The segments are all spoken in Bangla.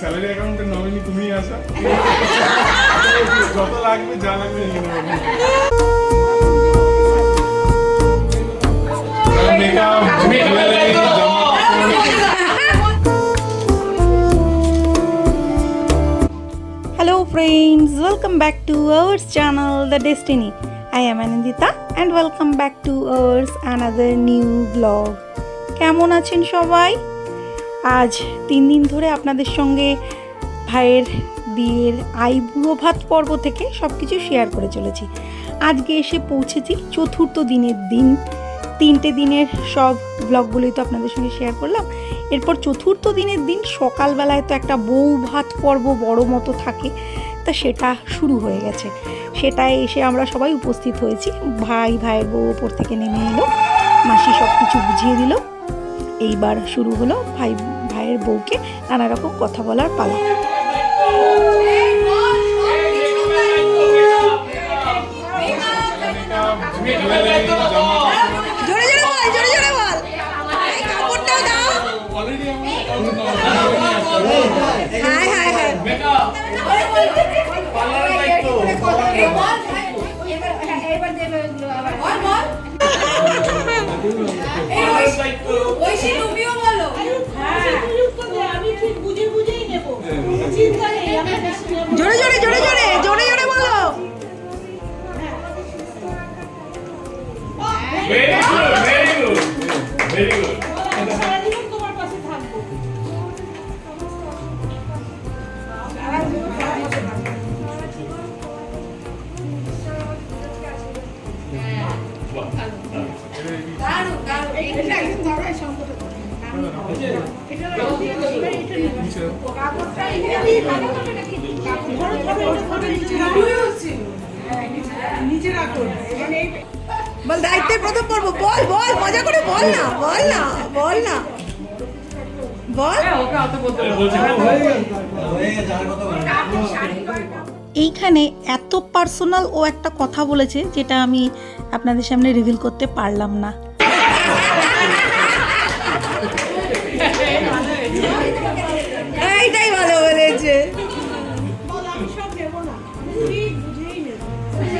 স্যালারি অ্যাকাউন্টের নমিনি তুমি আসা যত লাগবে যা লাগবে friends, welcome back to our channel The Destiny. I am Anandita and welcome back to our another new vlog. কেমন আছেন সবাই আজ তিন দিন ধরে আপনাদের সঙ্গে ভাইয়ের বিয়ের আইবুড়ো ভাত পর্ব থেকে সব কিছু শেয়ার করে চলেছি। আজকে এসে পৌঁছেছি চতুর্থ দিনের দিন। তিনটে দিনের সব ব্লগগুলোই তো আপনাদের সঙ্গে শেয়ার করলাম। এরপর চতুর্থ দিনের দিন সকালবেলায় তো একটা বউ ভাত পর্ব বড় মতো থাকে, তা সেটা শুরু হয়ে গেছে। সেটায় এসে আমরা সবাই উপস্থিত হয়েছি। ভাই, ভাইয়ের বউ ওপর থেকে নেমে এলো। মাসি সব কিছু বুঝিয়ে দিল। এইবার শুরু হলো ভাই ভাইয়ের বউকে নানা রকম কথা বলার পালা। জুয়েলারি জামা জোরে জোরে জোরে জোরে জোরে জোরে বলো। ভেরি গুড ভেরি গুড বল দায়িত্বের প্রথম পর্ব। বল বল মজা করে বল না বল না বল না। বল। এইখানে এত পার্সোনাল ও একটা কথা বলেছে যেটা আমি আপনাদের সামনে রিভিল করতে পারলাম না।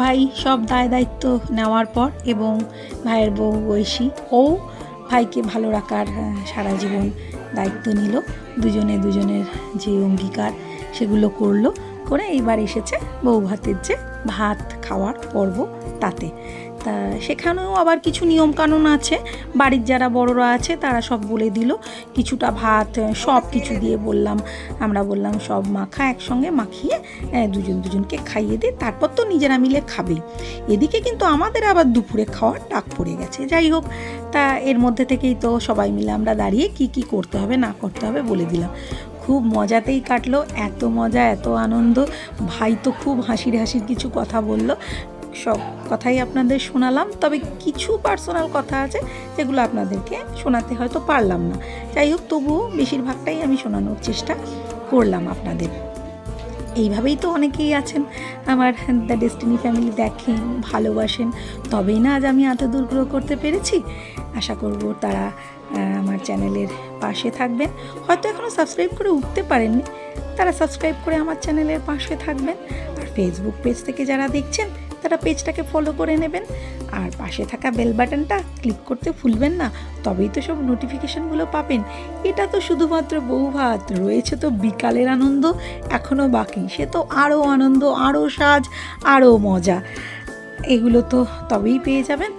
ভাই, সব দায় দায়িত্ব নেওয়ার পর এবং ভাইয়ের বউ ঐশী ও ভাইকে ভালো রাখার সারা জীবন দায়িত্ব নিল। দুজনে দুজনের যে অঙ্গীকার, সেগুলো করল। করে এইবার এসেছে বউ ভাতের যে ভাত খাওয়ার পর্ব তাতে। তা সেখানেও আবার কিছু নিয়মকানুন আছে। বাড়ির যারা বড়রা আছে, তারা সব বলে দিল। কিছুটা ভাত সব কিছু দিয়ে বললাম। আমরা বললাম, সব মাখা একসঙ্গে মাখিয়ে দুজন দুজনকে খাইয়ে দে, তারপর তো নিজেরা মিলে খাবে। এদিকে কিন্তু আমাদের আবার দুপুরে খাওয়ার ডাক পড়ে গেছে। যাই হোক, তা এর মধ্যে থেকেই তো সবাই মিলে আমরা দাঁড়িয়ে কি কি করতে হবে, না করতে হবে বলে দিলাম। খুব মজাতেই কাটলো, এত মজা, এত আনন্দ। ভাই তো খুব হাসির হাসির কিছু কথা বলল। সব কথাই আপনাদের শোনালাম, তবে কিছু পার্সোনাল কথা আছে যেগুলো আপনাদেরকে শোনাতে হয়তো পারলাম না। যাই হোক, তবুও বেশিরভাগটাই আমি শোনানোর চেষ্টা করলাম আপনাদের। এইভাবেই তো অনেকেই আছেন, আমার দ্য ডেস্টিনি ফ্যামিলি দেখেন, ভালোবাসেন। তবেই না আজ আমি এত দূর গ্রো করতে পেরেছি। আশা করব তারা আমার চ্যানেলের পাশে থাকবেন। হয়তো এখনও সাবস্ক্রাইব করে উঠতে পারেননি। তারা সাবস্ক্রাইব করে আমার চ্যানেলের পাশে থাকবেন। আর ফেসবুক পেজ থেকে যারা দেখছেন তারা পেজটাকে ফলো করে নেবেন। আর পাশে থাকা বেল বাটনটা ক্লিক করতে ভুলবেন না, তবেই তো সব নোটিফিকেশানগুলো পাবেন। এটা তো শুধুমাত্র বউ ভাত, রয়েছে তো বিকালের আনন্দ এখনও বাকি। সে তো আরও আনন্দ আরও সাজ আরও মজা। এগুলো তো তবেই পেয়ে যাবেন।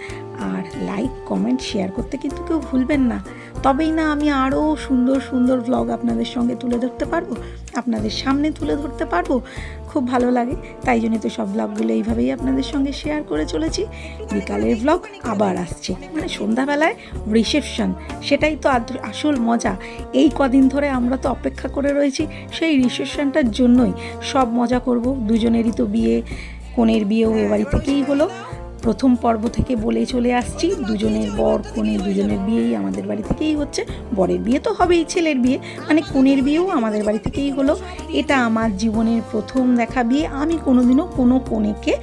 আর লাইক কমেন্ট শেয়ার করতে কিন্তু কেউ ভুলবেন না। তবেই না আমি আরও সুন্দর সুন্দর ব্লগ আপনাদের সঙ্গে তুলে ধরতে পারব, আপনাদের সামনে তুলে ধরতে পারব। খুব ভালো লাগে, তাই জন্য তো সব ব্লগগুলো এইভাবেই আপনাদের সঙ্গে শেয়ার করে চলেছি। বিকালের ব্লগ আবার আসছে মানে সন্ধ্যাবেলায় রিসেপশন সেটাই তো আসল মজা। এই কদিন ধরে আমরা তো অপেক্ষা করে রয়েছি, সেই রিসেপশনটার জন্যই। সব মজা করব, দুজনেরই তো বিয়ে, কনের বিয়েও এ বাড়ি থেকেই হলো। প্রথম পর্ব থেকে বলে চলে আসছি। দুজনের বর কনে দুজনের বিয়েই আমাদের বাড়ি থেকেই হচ্ছে। বরের বিয়ে তো হবেই, ছেলের বিয়ে। মানে কনের বিয়েও আমাদের বাড়ি থেকেই হলো। এটা আমার জীবনের প্রথম দেখা বিয়ে। আমি কোনোদিনও কোনো কনেকে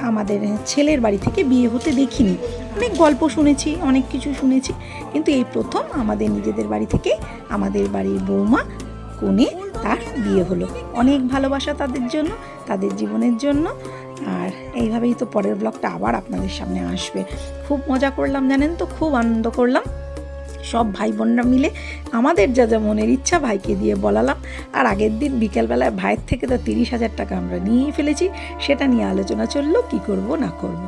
আমাদের ছেলের বাড়ি থেকে বিয়ে হতে দেখিনি। অনেক গল্প শুনেছি, অনেক কিছু শুনেছি। কিন্তু এই প্রথম আমাদের নিজেদের বাড়ি থেকে আমাদের বাড়ির বৌমা, কনে তার বিয়ে হলো। অনেক ভালোবাসা তাদের জন্য, তাদের জীবনের জন্য। এইভাবেই তো পরের ব্লগটা আবার আপনাদের সামনে আসবে। খুব মজা করলাম, জানেন তো? খুব আনন্দ করলাম। সব ভাই বোনরা মিলে আমাদের যা যা মনের ইচ্ছা ভাইকে দিয়ে বলালাম। আর আগের দিন বিকেলবেলায় ভাইয়ের থেকে তো তিরিশ হাজার টাকা আমরা নিয়েই ফেলেছি। সেটা নিয়ে আলোচনা চলল, কি করব না করব।